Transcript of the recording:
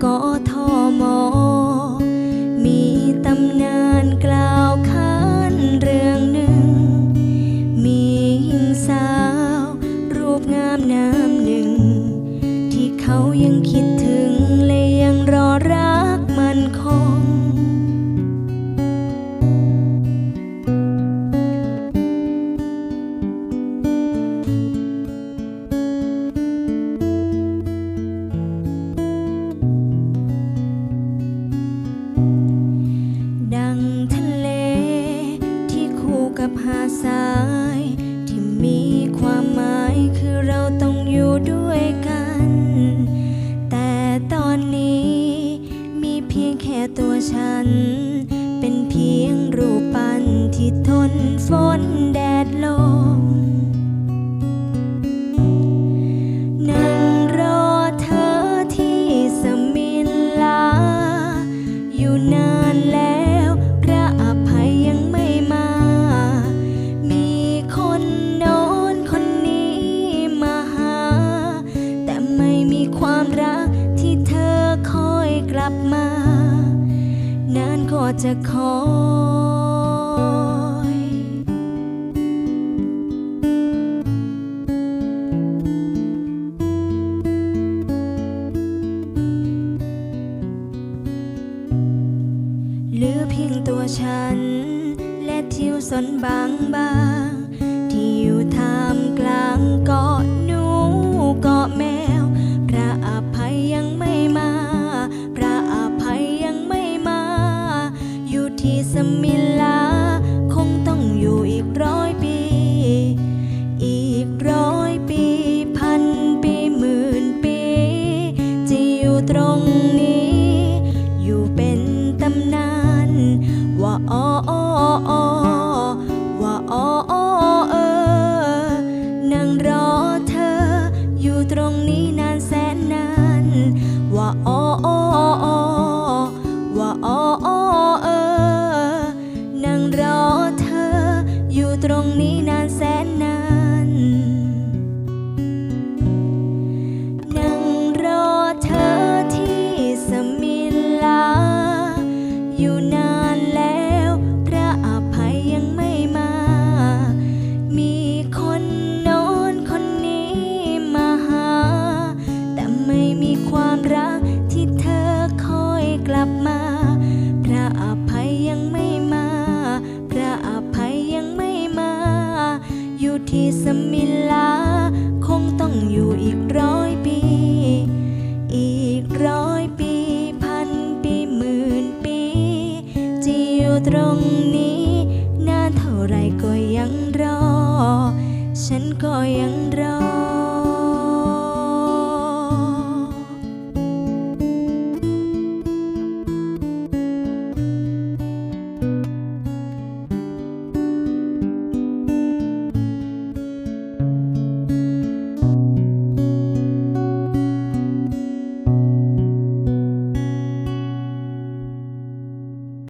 高台。 ตัวฉัน เป็นเพียงรูปปั้นที่ทนฝนแดดลมนั่งรอเธอที่สมิลลาอยู่นาน จะคอยเหลือเพียงตัวฉัน และทิวสนบางบางๆที่อยู่ท่ามกลางก ที่สมิลา คงต้องอยู่อีกร้อยปี อีกร้อยปี พันปีหมื่นปี จะอยู่ตรงนี้ อยู่เป็นตำนาน ว่าอ้ออ้อว่าอ้ออ้อเออนั่งรอเธอ อยู่ตรงนี้นา ตรงนี้ นานเท่าไรก็ยังรอ ฉันก็ยังรอ